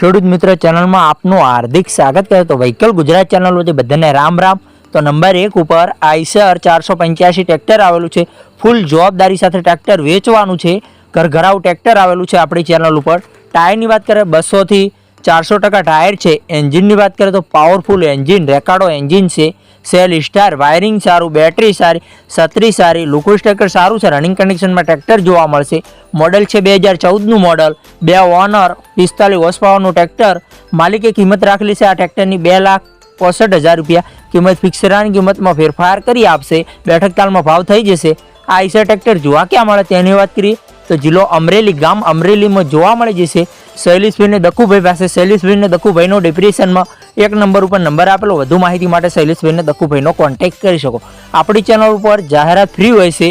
ખેડૂત મિત્ર ચેનલમાં આપનું હાર્દિક સ્વાગત કરે તો વ્હીકલ ગુજરાત ચેનલ વચ્ચે બધાને રામ રામ. તો નંબર એક ઉપર આઈસર ચારસો પંચ્યાસી ટ્રેક્ટર આવેલું છે. ફૂલ જવાબદારી સાથે ટ્રેક્ટર વેચવાનું છે. ઘરઘરાવ ટ્રેક્ટર આવેલું છે આપણી ચેનલ ઉપર. ટાયરની વાત કરીએ, બસોથી ચારસો ટકા ટાયર છે. એન્જિનની વાત કરીએ તો પાવરફુલ એન્જિન રેકાર્ડો એન્જિન છે. સેલ સ્ટાર, વાયરિંગ સારું, બેટરી સારી, છત્રી સારી લુકો ટ્રેક્ટર સારું છે. રનિંગ કન્ડિશનમાં ટ્રેક્ટર જોવા મળશે. મોડલ છે બે હજાર ચૌદનું મોડલ બે ઓનર પિસ્તાલીસ હોર્સ પાવરનું ટ્રેક્ટર માલિકે કિંમત રાખેલી છે આ ટ્રેક્ટરની બે લાખ પોસઠ હજાર રૂપિયા. કિંમત ફિક્સરાની કિંમતમાં ફેરફાર કરી આપશે. બેઠક તાલમાં ભાવ થઈ જશે. આ આઈસર ટ્રેક્ટર જોવા ક્યાં મળે તેની વાત કરીએ તો જિલ્લો અમરેલી ગામ અમરેલીમાં જોવા મળી જશે. શૈલેષભાઈને દકુભાઈ પાસે. શૈલેષભાઈને દકુભાઈનો ડિપ્રેશનમાં એક નંબર ઉપર નંબર આપેલો. વધુ માહિતી માટે શૈલેષભાઈને દકુભાઈનો કોન્ટેક્ટ કરી શકો. આપણી ચેનલ ઉપર જાહેરાત ફ્રી હોય છે.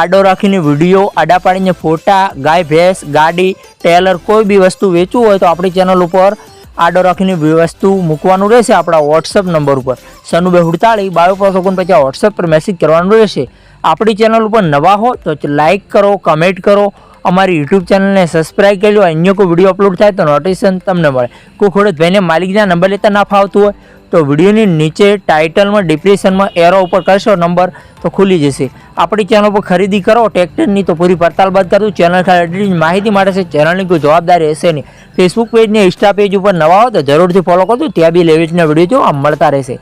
આડો રાખીને વીડિયો આડા પાડીને ફોટા, ગાય, ભેંસ, ગાડી ટેલર કોઈ બી વસ્તુ વેચવું હોય તો આપણી ચેનલ ઉપર આડો રાખીને વસ્તુ મૂકવાનું રહેશે આપણા વોટ્સઅપ નંબર ઉપર. સનુબે હુડતાળી બાયો પાંચ ઓગણપચાસ વોટ્સઅપ પર મેસેજ કરવાનું રહેશે. આપણી ચેનલ ઉપર નવા હો તો લાઇક કરો કમેન્ટ કરો. અમારી યુટ્યુબ ચેનલને સબસ્ક્રાઇબ કરી લો. અન્ય કોઈ વીડિયો અપલોડ થાય તો નોટિફિકેશન તમને મળે. કોઈ ખોડત ભાઈને માલિકના નંબર લેતા ના ફાવતું હોય તો વિડીયોની નીચે ટાઇટલમાં ડિપ્રેશનમાં એરો ઉપર કરશો નંબર તો ખુલી જશે. આપણી ચેનલ પર ખરીદી કરો ટ્રેક્ટરની તો પૂરી પડતાલ બાદ કરતું ચેનલ ખાલી માહિતી માટે છે ચેનલની કોઈ જવાબદારી હશે નહીં. ફેસબુક પેજ ને ઇન્સ્ટા પેજ ઉપર નવા હો તો જરૂરથી ફોલો કરજો. ત્યાં બી લેવેચના વીડિયો જો આમ મળતા રહેશે.